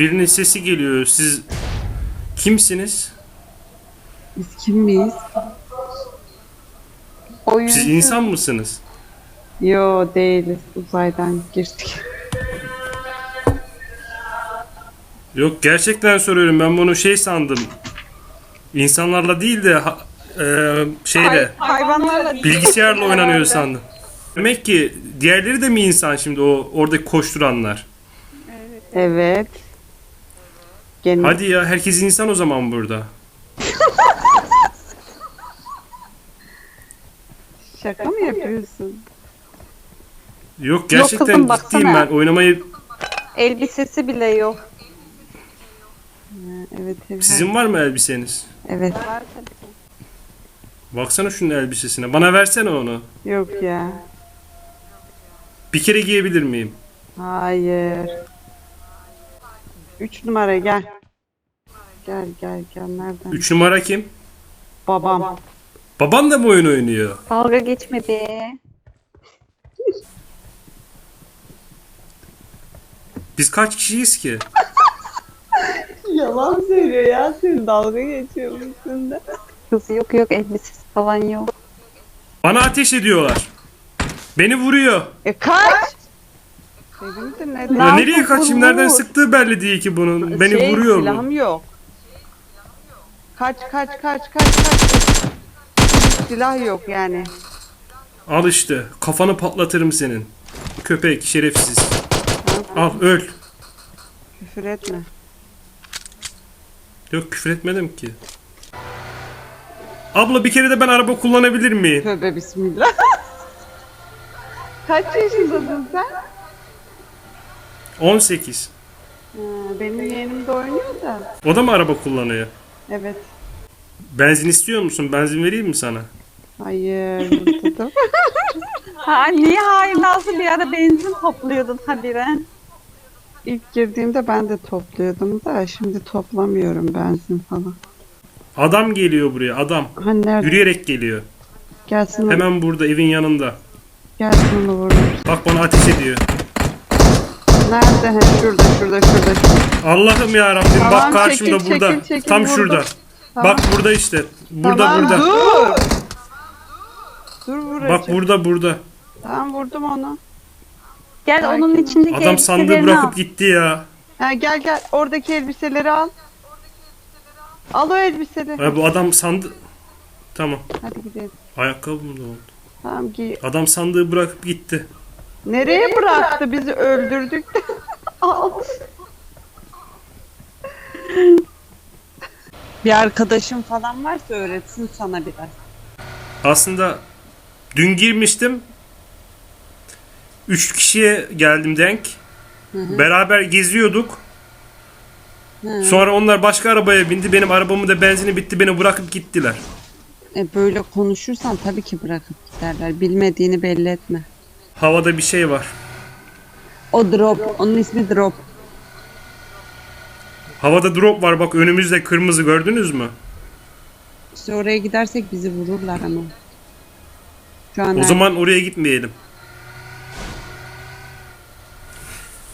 Birinin sesi geliyor. Siz kimsiniz? Biz kim miyiz? Oyun. Siz insan mısınız? Yo değiliz. Uzaydan girdik. Yok gerçekten soruyorum. Ben bunu şey sandım. İnsanlarla değil de ha- e, şeyle Hayvanlarla bilgisayarla oynanıyor sandım. Demek ki diğerleri de mi insan şimdi o oradaki koşturanlar? Evet. Gene Hadi ya herkes insan o zaman burada. şaka mı yapıyorsun? Yok gerçekten kızım, ciddiyim baksana. ben oynamayı elbisesi bile yok. Ha, Evet evet. sizin var mı elbiseniz? Evet. Baksana şunun elbisesine. Bana versene onu. Yok ya. Bir kere giyebilir miyim? Hayır. Üç numara gel. Gel gel gel nereden? 3 numara kim? Babam. Baban da mı oyun oynuyor? Dalga geçme be. Biz kaç kişiyiz ki? Yalan söylüyor ya sen dalga geçiyormuşsun da. Kız yok yok elbisesi falan yok. Bana ateş ediyorlar. Beni vuruyor. E kaç! Dedim de neden? Ya nereye kaçayım? Nereden sıktığı belli değil ki bunun. Beni Şey, vuruyor Silahım bu. yok. Kaç kaç kaç kaç kaç. Silah yok yani. Al işte. Kafanı patlatırım senin. Köpek şerefsiz. Al öl. Küfür etme. Yok küfür etmedim ki. Abla bir kere de ben araba kullanabilir miyim? Tövbe bismillah. kaç yaşındasın sen? 18. Ha, benim yeğenim de oynuyor da. O da mı araba kullanıyor? Evet. Benzin istiyor musun? Benzin vereyim mi sana? Hayır. Ha niye hayır Nazlı bir ara benzin topluyordun habiren. İlk girdiğimde ben de topluyordum da şimdi toplamıyorum benzin falan. Adam geliyor buraya adam. Hani nerede? Yürüyerek geliyor. Gelsin onu, Hemen burada evin yanında. gelsin onu vururuz. Bak bana ateş ediyor. Nerede? He, şurada, şurada, şurada, şurada. Allah'ım ya Rabbim Tamam, bak karşımda çekil, burada. çekil, çekil, Tam vurdum. şurada. Tamam. Bak burada işte. Burada tamam, burada. dur. Dur vuracağım. Bak burada burada. Tamam vurdum onu. Gel Sakin onun ol. içindeki Adam sandığı elbiselerini bırakıp al. gitti ya. Ha, gel gel oradaki elbiseleri al. Al o elbiseleri. Ha, bu adam sandı. Tamam. Hadi gidelim. Ayakkabı burada oldu. Tamam giy. Adam sandığı bırakıp gitti. Nereye bıraktı bizi öldürdük. al. Bir arkadaşım falan varsa öğretsin sana biraz. Aslında dün girmiştim. Üç kişiye geldim denk. Beraber geziyorduk. Sonra onlar başka arabaya bindi. Benim arabamın da benzini bitti. Beni bırakıp gittiler. E böyle konuşursan tabii ki bırakıp giderler. Bilmediğini belli etme. Havada bir şey var. O drop. Onun ismi drop. Havada drop var bak önümüzde kırmızı gördünüz mü? İşte oraya gidersek bizi vururlar ama. Şu an O zaman oraya gitmeyelim.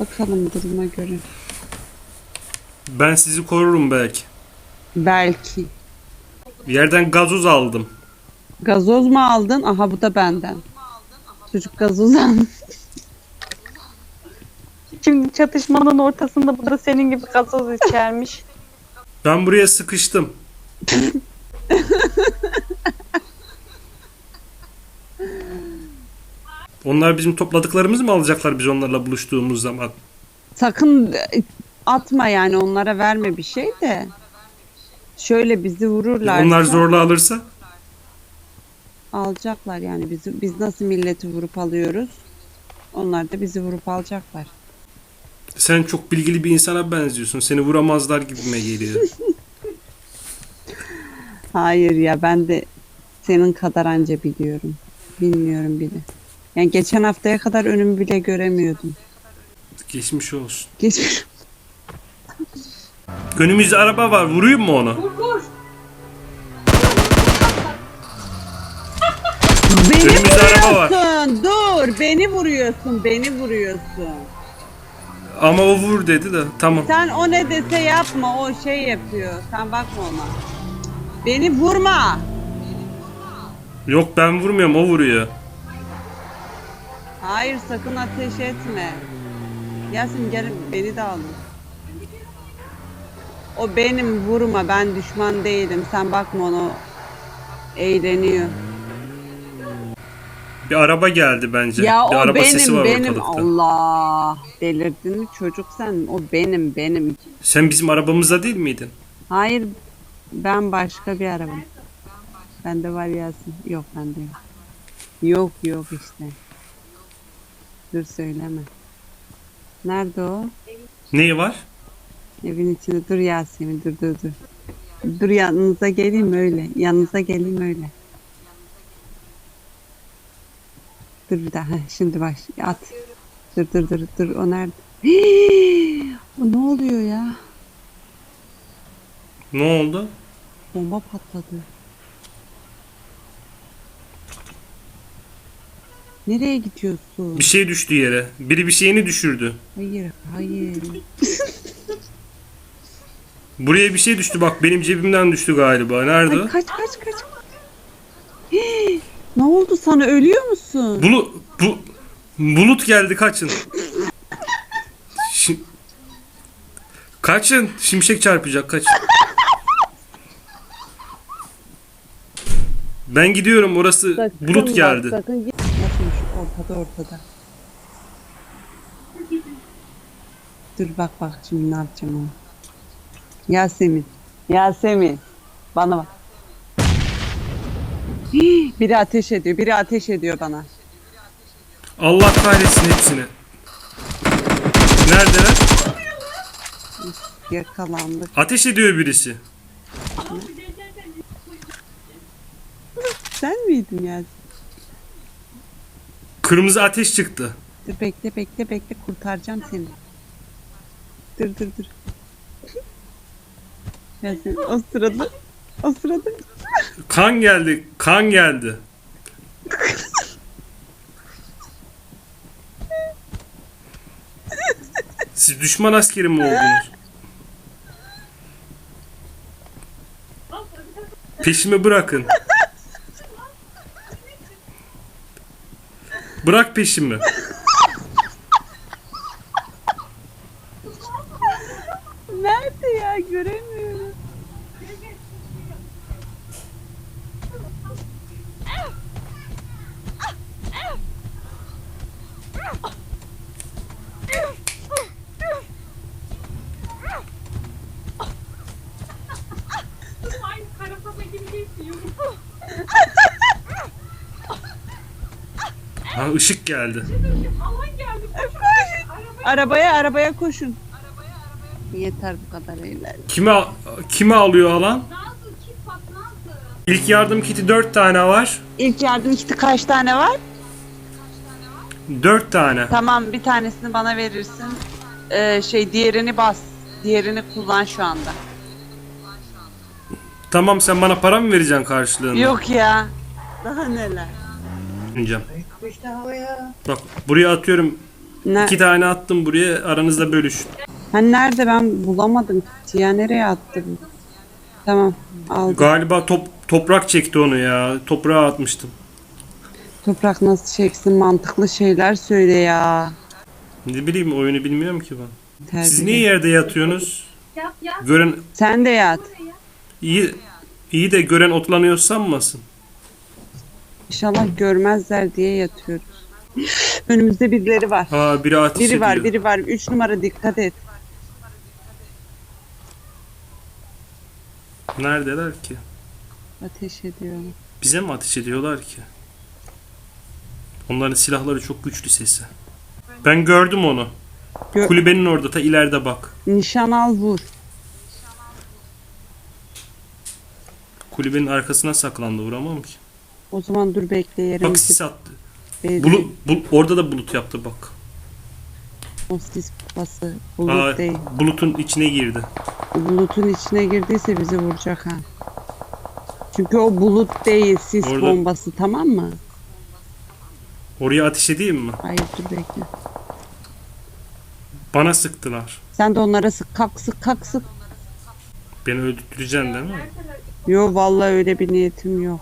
bakalım duruma göre. Ben sizi korurum belki. Belki. Bir yerden gazoz aldım. Gazoz mu aldın? Aha bu da benden. Çocuk gazoz almış. Şimdi çatışmanın ortasında bu da senin gibi gazoz içermiş. Ben buraya sıkıştım. Onlar bizim topladıklarımızı mı alacaklar biz onlarla buluştuğumuz zaman? Sakın e, atma yani onlara verme bir şey de. Şöyle bizi vururlar. Onlar zorla alırsa? Alacaklar yani bizi. Biz nasıl milleti vurup alıyoruz? Onlar da bizi vurup alacaklar. Sen çok bilgili bir insana benziyorsun. Seni vuramazlar gibime geliyor. Hayır ya ben de senin kadar anca biliyorum. Bilmiyorum bile. Yani geçen haftaya kadar önümü bile göremiyordum. Geçmiş olsun. Geçmiş. Önümüzde araba var. Vurayım mı onu? Beni Önümüzde araba var. vuruyorsun. Dur. Beni vuruyorsun. Beni vuruyorsun. Ama o vur dedi de tamam. Sen o ne dese yapma o şey yapıyor. Sen bakma ona. Beni vurma. Yok ben vurmuyorum o vuruyor. Hayır sakın ateş etme. Yasin gel beni de alın. O benim vurma ben düşman değilim. Sen bakma ona eğleniyor. Bir araba geldi bence. Ya bir o araba sesi benim var benim ortalıkta. Allah. Delirdin mi çocuk sen? O benim benim. Sen bizim arabamızda değil miydin? Hayır ben başka bir arabam. Bende var Yasin. Yok bende yok. Yok yok işte. Dur söyleme. Nerede o? Neyi var? Evin içinde dur Yasemin dur dur dur. Dur yanınıza geleyim öyle. Yanınıza geleyim öyle. Dur bir daha. Şimdi baş. At. Dur dur dur dur. O nerede? o ne oluyor ya? Ne oldu? Bomba patladı. Nereye gidiyorsun? Bir şey düştü yere. Biri bir şeyini düşürdü. Hayır, hayır. Buraya bir şey düştü bak benim cebimden düştü galiba. Nerede? o? Ay, kaç kaç kaç. Oldu sana? Ölüyor musun? Bulut, bu, bulut geldi kaçın. Şi- kaçın. Şimşek çarpacak kaçın. Ben gidiyorum orası Sakın bulut bak, geldi. sakın git. Ortada ortada. Dur bak bak şimdi ne yapacağım onu. Yasemin. Yasemin. Bana bak. Hii, biri ateş ediyor. Biri ateş ediyor bana. Allah kahretsin hepsini. Neredeler? Yakalandık. Ateş ediyor birisi. Sen miydin Yasemin? Kırmızı ateş çıktı. Dur bekle bekle bekle kurtaracağım seni. Dur dur dur. Yasemin o sırada o sırada Kan geldi. Kan geldi. Siz düşman askeri mi oldunuz? Peşimi bırakın. Bırak peşimi. Nerede ya göremiyorum. Aynı kara papa gibi geçiyor. Ha ışık geldi. Alan geldi. Arabaya arabaya koşun. Yeter bu kadar eğlenceli. Kime kime alıyor alan? İlk yardım kiti 4 tane var. İlk yardım kiti kaç tane var? 4 tane. Tamam bir tanesini bana verirsin. Ee, şey diğerini bas. Diğerini kullan şu anda. Tamam sen bana para mı vereceksin karşılığında? Yok ya. Daha neler? Vereceğim. Bak buraya atıyorum. Ne? İki tane attım buraya aranızda bölüşün. Hani nerede ben bulamadım ya nereye attım? Tamam aldım. Galiba top, toprak çekti onu ya. Toprağa atmıştım. Toprak nasıl çeksin mantıklı şeyler söyle ya. Ne bileyim oyunu bilmiyorum ki ben. Terbiyesiz. Siz niye yerde yatıyorsunuz? Yap yap. Gören Sen de yat. İyi iyi de gören otlanıyor sanmasın. İnşallah görmezler diye yatıyoruz. Önümüzde birileri var. Ha biri ateş Biri ediyor. var, biri var. Üç numara dikkat et. Neredeler ki? Ateş ediyor. Bize mi ateş ediyorlar ki? Onların silahları çok güçlü sesi. Ben gördüm onu. Gö- Kulübenin orada ta ileride bak. Nişan al vur. Kulübenin arkasına saklandı vuramam ki. O zaman dur bekle yerim. Bak sis attı. Bezi, Bulut, bul- orada da bulut yaptı bak. O sis bası. Bulut Aa, değil. bulutun içine girdi. Bulutun içine girdiyse bizi vuracak ha. Çünkü o bulut değil sis Orada- bombası tamam mı? Oraya ateş edeyim mi? Hayır dur bekle. Bana sıktılar. Sen de onlara sık kalk sık kalk sık. Beni öldüreceksin değil mi? Yo vallahi öyle bir niyetim yok.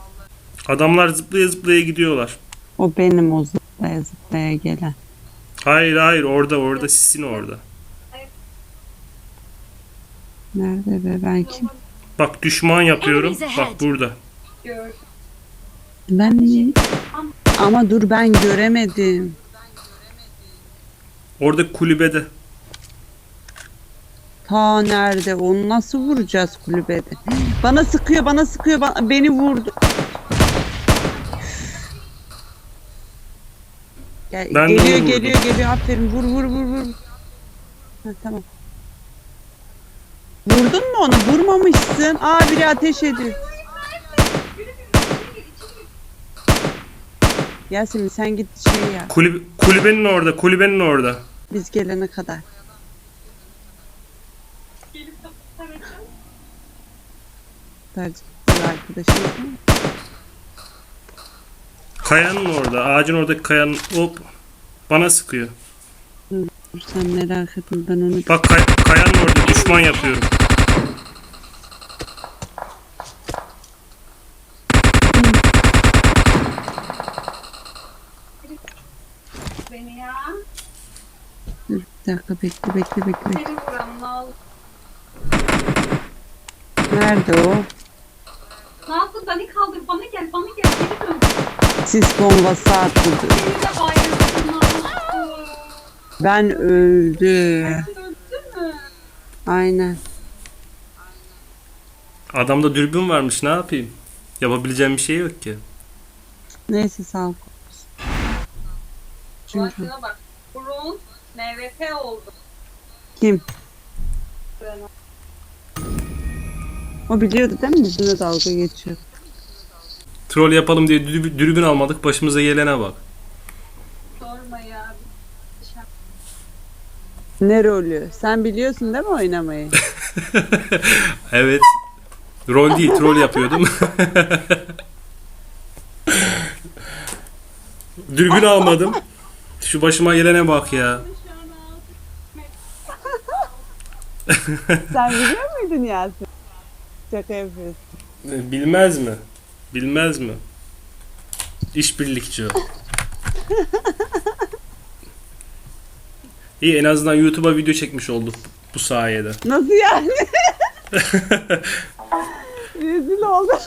Adamlar zıplaya zıplaya gidiyorlar. O benim o zıplaya zıplaya gelen. Hayır hayır orada orada sisin orada. Nerede be ben kim? Bak düşman yapıyorum. Bak burada. Gör. Ben mi? Ama dur ben göremedim. Orada kulübede. Ta nerede? Onu nasıl vuracağız kulübede? Bana sıkıyor, bana sıkıyor, bana, beni vurdu. Gel, Ben geliyor, geliyor, geliyor. Aferin. Vur, vur, vur, vur. Ha, tamam. Vurdun mu onu? Vurmamışsın. Aa biri ateş ediyor. Yasemin sen git şey ya. Kulüb kulübenin orada. Kulübenin orada. Biz gelene kadar. Tercih arkadaşım. Kayanın orada. Ağacın oradaki kayanın. Hop. Bana sıkıyor. Dur sen merak etme ben onu Bak kay- kayanın orada düşman yapıyorum. Beni ya. Dur, bir dakika bekle bekle bekle. Nerede o? Nazlı beni kaldır. Bana gel. Bana gel. Geri dön. Sis bombası attı. Seni de bayıldım. Ben öldüm. Öldün mü? Aynen. Adamda dürbün varmış ne yapayım? Yapabileceğim bir şey yok ki. Neyse sağ ol. Çünkü Başına bak. Burun MVP oldu. kim? O biliyordu değil mi bizimle dalga geçiyor. Troll yapalım diye dü- dürbün almadık. Başımıza gelene bak. Sorma ya. Ne rolü? Sen biliyorsun değil mi oynamayı? Evet. Rol değil, troll yapıyordum. Dürbün almadım. Şu başıma gelene bak ya. Sen biliyor muydun Yasin? Şaka yapıyorsun. Bilmez mi? Bilmez mi? İşbirlikçi o. İyi en azından YouTube'a video çekmiş olduk bu sayede. Nasıl yani? Rezil oldum.